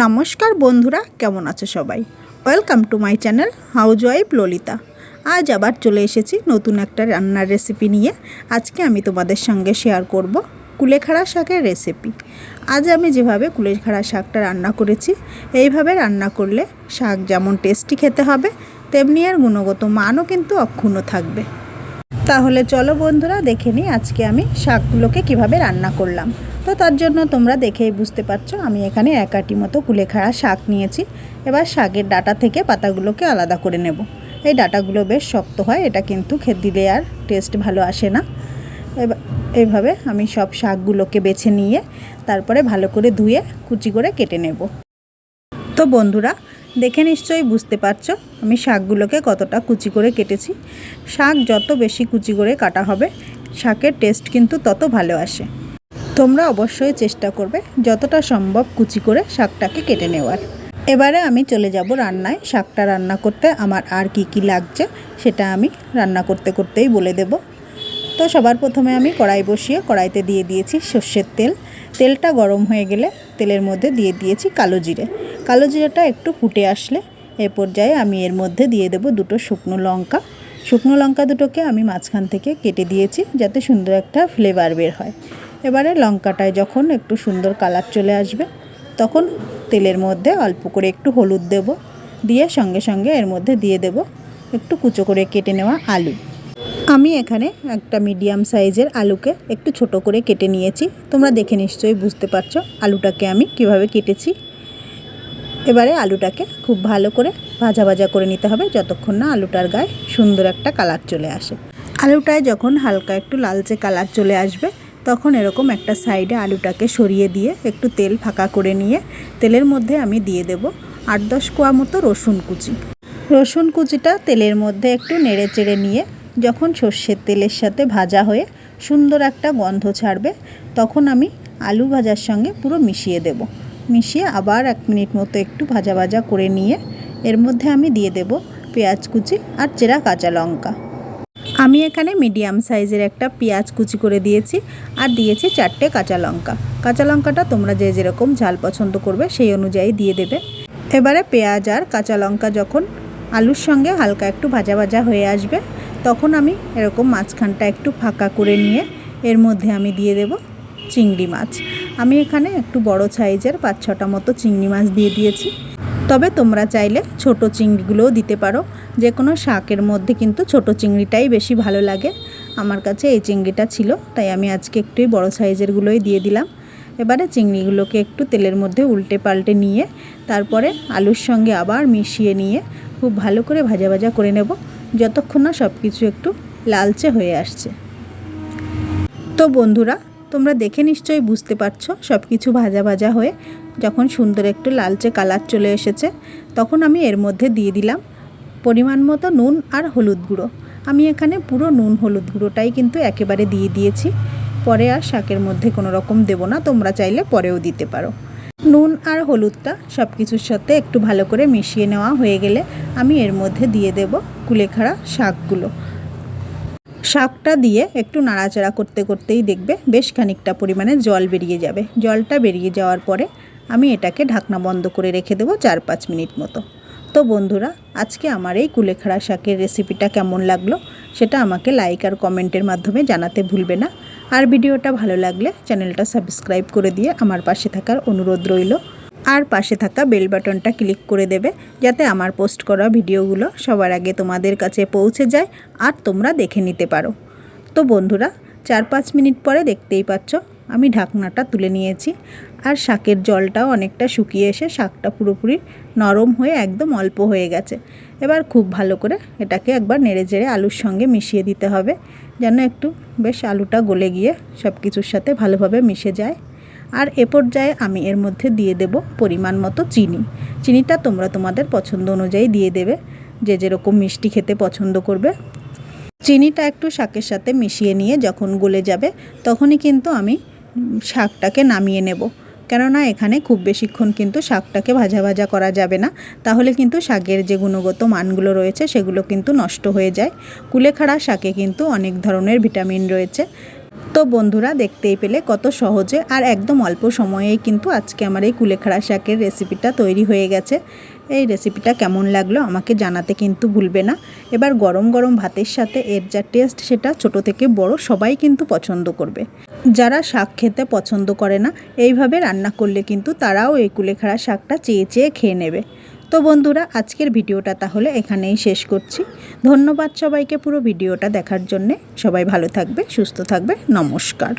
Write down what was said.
নমস্কার বন্ধুরা, কেমন আছো সবাই? Welcome to my channel house wife Lalita আজ আবার চলে এসেছি নতুন একটা রান্নার রেসিপি নিয়ে। আজকে আমি তোমাদের সঙ্গে শেয়ার করব কুলেখাড়া শাকের রেসিপি আজ আমি যেভাবে কুলেখাড়া শাকটা রান্না করেছি, এইভাবে রান্না করলে শাক যেমন টেস্টি খেতে হবে, তেমনি আর গুণগত মানও কিন্তু অক্ষুণ্ণ থাকবে। তাহলে চলো বন্ধুরা, দেখে নিই আজকে আমি শাকগুলোকে কীভাবে রান্না করলাম। তো তার জন্য তোমরা দেখেই বুঝতে পারছ, আমি এখানে এক আটি মতো কুলেখাড়া শাক নিয়েছি। এবার শাকের ডাটা থেকে পাতাগুলোকে আলাদা করে নেব। এই ডাটাগুলো বেশ শক্ত হয়, এটা কিন্তু খেতে দিলে আর টেস্ট ভালো আসে না। এইভাবে আমি সব শাকগুলোকে বেছে নিয়ে তারপরে ভালো করে ধুয়ে কুচি করে কেটে নেব। তো বন্ধুরা, দেখে নিশ্চয়ই বুঝতে পারছ আমি শাকগুলোকে কতটা কুচি করে কেটেছি। শাক যত বেশি কুচি করে কাটা হবে, শাকের টেস্ট কিন্তু তত ভালো আসে। তোমরা অবশ্যই চেষ্টা করবে যতটা সম্ভব কুচি করে শাকটাকে কেটে নেওয়ার। এবারে আমি চলে যাব রান্নায়। শাকটা রান্না করতে আমার আর কি কি লাগছে সেটা আমি রান্না করতে করতেই বলে দেব। তো সবার প্রথমে আমি কড়াই বসিয়ে কড়াইতে দিয়ে দিয়েছি সর্ষের তেল। তেলটা গরম হয়ে গেলে তেলের মধ্যে দিয়ে দিয়েছি কালো জিরে। কালো জিরেটা একটু ফুটে আসলে এ পর্যায়ে আমি এর মধ্যে দিয়ে দেব দুটো শুকনো লঙ্কা। শুকনো লঙ্কা দুটোকে আমি মাঝখান থেকে কেটে দিয়েছি যাতে সুন্দর একটা ফ্লেভার বের হয়। এবারে লঙ্কাটায় যখন একটু সুন্দর কালার চলে আসবে, তখন তেলের মধ্যে অল্প করে একটু হলুদ দেব, দিয়ে সঙ্গে সঙ্গে এর মধ্যে দিয়ে দেব একটু কুচো করে কেটে নেওয়া আলু। আমি এখানে একটা মিডিয়াম সাইজের আলুকে একটু ছোট করে কেটে নিয়েছি। তোমরা দেখে নিশ্চয়ই বুঝতে পারছ আলুটাকে আমি কীভাবে কেটেছি। এবারে আলুটাকে খুব ভালো করে ভাজা ভাজা করে নিতে হবে, যতক্ষণ না আলুটার গায়ে সুন্দর একটা কালার চলে আসে। আলুটায় যখন হালকা একটু লালচে কালার চলে আসবে তখন এরকম একটা সাইডে আলুটাকে সরিয়ে দিয়ে একটু তেল ফাঁকা করে নিয়ে তেলের মধ্যে আমি দিয়ে দেব আট দশ কোয়া মতো রসুন কুচি। রসুন কুচিটা তেলের মধ্যে একটু নেড়ে চেড়ে নিয়ে যখন সর্ষের তেলের সাথে ভাজা হয়ে সুন্দর একটা গন্ধ ছাড়বে, তখন আমি আলু ভাজার সঙ্গে পুরো মিশিয়ে দেব। মিশিয়ে আবার এক মিনিট মতো একটু ভাজা ভাজা করে নিয়ে এর মধ্যে আমি দিয়ে দেব পেঁয়াজ কুচি আর চেরা কাঁচা লঙ্কা। আমি এখানে মিডিয়াম সাইজের একটা পেঁয়াজ কুচি করে দিয়েছি আর দিয়েছি চারটে কাঁচা লঙ্কা। কাঁচা লঙ্কাটা তোমরা যে যেরকম ঝাল পছন্দ করবে সেই অনুযায়ী দিয়ে দেবে। এবারে পেঁয়াজ আর কাঁচা লঙ্কা যখন আলুর সঙ্গে হালকা একটু ভাজা ভাজা হয়ে আসবে, তখন আমি এরকম মাঝখানটা একটু ফাঁকা করে নিয়ে এর মধ্যে আমি দিয়ে দেব চিংড়ি মাছ। আমি এখানে একটু বড় সাইজের পাঁচ ছটা মতো চিংড়ি মাছ দিয়ে দিয়েছি। তবে তোমরা চাইলে ছোট চিংড়িগুলোও দিতে পারো। যে কোনো শাকের মধ্যে কিন্তু ছোট চিংড়িটাই বেশি ভালো লাগে। আমার কাছে এই চিংড়িটা ছিল, তাই আমি আজকে একটুই বড় সাইজেরগুলোই দিয়ে দিলাম। এবারে চিংড়িগুলোকে একটু তেলের মধ্যে উল্টে পাল্টে নিয়ে, তারপরে আলুর সঙ্গে আবার মিশিয়ে নিয়ে খুব ভালো করে ভাজা ভাজা করে নেব। যতক্ষণ না সব কিছু একটু লালচে হয়ে আসছে। তো বন্ধুরা তোমরা দেখে নিশ্চয়ই বুঝতে পারছ সব কিছু ভাজা ভাজা হয়ে যখন সুন্দর একটু লালচে কালার চলে এসেছে, তখন আমি এর মধ্যে দিয়ে দিলাম পরিমাণ মতো নুন আর হলুদ গুঁড়ো। আমি এখানে পুরো নুন হলুদ গুঁড়োটাই কিন্তু একেবারে দিয়ে দিয়েছি। পরে আর শাকের মধ্যে কোনো রকম দেবো না, তোমরা চাইলে পরেও দিতে পারো। নুন আর হলুদটা সব কিছুর সাথে একটু ভালো করে মিশিয়ে নেওয়া হয়ে গেলে আমি এর মধ্যে দিয়ে দেব কুলেখাড়া শাকগুলো। শাকটা দিয়ে একটু নাড়াচাড়া করতে করতেই দেখবে বেশ খানিকটা পরিমাণে জল বেরিয়ে যাবে। জলটা বেরিয়ে যাওয়ার পরে আমি এটাকে ঢাকনা বন্ধ করে রেখে দেবো চার পাঁচ মিনিট মতো। তো বন্ধুরা, আজকে আমার এই কুলেখাড়া শাকের রেসিপিটা কেমন লাগল সেটা আমাকে লাইক আর কমেন্টের মাধ্যমে জানাতে ভুলবে না। আর ভিডিওটা ভালো লাগলে চ্যানেলটা সাবস্ক্রাইব করে দিয়ে আমার পাশে থাকার অনুরোধ রইল। আর পাশে থাকা বেল বাটনটা ক্লিক করে দেবে, যাতে আমার পোস্ট করা ভিডিওগুলো সবার আগে তোমাদের কাছে পৌঁছে যায় আর তোমরা দেখে নিতে পারো। তো বন্ধুরা, চার পাঁচ মিনিট পরে দেখতেই পাচ্ছ, আমি ঢাকনাটা তুলে নিয়েছি আর শাকের জলটাও অনেকটা শুকিয়ে এসে শাকটা পুরোপুরি নরম হয়ে একদম অল্প হয়ে গেছে। এবার খুব ভালো করে এটাকে একবার নেড়ে চেড়ে আলুর সঙ্গে মিশিয়ে দিতে হবে, যেন একটু বেশ আলুটা গলে গিয়ে সব কিছুর সাথে ভালোভাবে মিশে যায়। আর এ পর্যায়ে আমি এর মধ্যে দিয়ে দেব পরিমাণ মতো চিনি। চিনিটা তোমরা তোমাদের পছন্দ অনুযায়ী দিয়ে দেবে, যে যেরকম মিষ্টি খেতে পছন্দ করবে। চিনিটা একটু শাকের সাথে মিশিয়ে নিয়ে যখন গলে যাবে, তখনই কিন্তু আমি শাকটাকে নামিয়ে নেব। কেননা এখানে খুব বেশিক্ষণ কিন্তু শাকটাকে ভাজা ভাজা করা যাবে না। তাহলে কিন্তু শাকের যে গুণগত মানগুলো রয়েছে, সেগুলো কিন্তু নষ্ট হয়ে যায়। কুলেখাড়া শাকে কিন্তু অনেক ধরনের ভিটামিন রয়েছে। তো বন্ধুরা দেখতেই পেলে কত সহজে আর একদম অল্প সময়েই কিন্তু আজকে আমার এই কুলেখাড়া শাকের রেসিপিটা তৈরি হয়ে গেছে। এই রেসিপিটা কেমন লাগল আমাকে জানাতে কিন্তু ভুলবে না। এবার গরম গরম ভাতের সাথে এর যা টেস্ট সেটা ছোট থেকে বড় সবাই কিন্তু পছন্দ করবে। যারা শাক খেতে পছন্দ করে না, এইভাবে রান্না করলে কিন্তু তারাও এই কুলেখাড়া শাকটা চেয়ে চেয়ে খেয়ে নেবে। তো বন্ধুরা, আজকের ভিডিওটা তাহলে এখানেই শেষ করছি। ধন্যবাদ সবাইকে পুরো ভিডিওটা দেখার জন্যে। সবাই ভালো থাকবে, সুস্থ থাকবে। নমস্কার।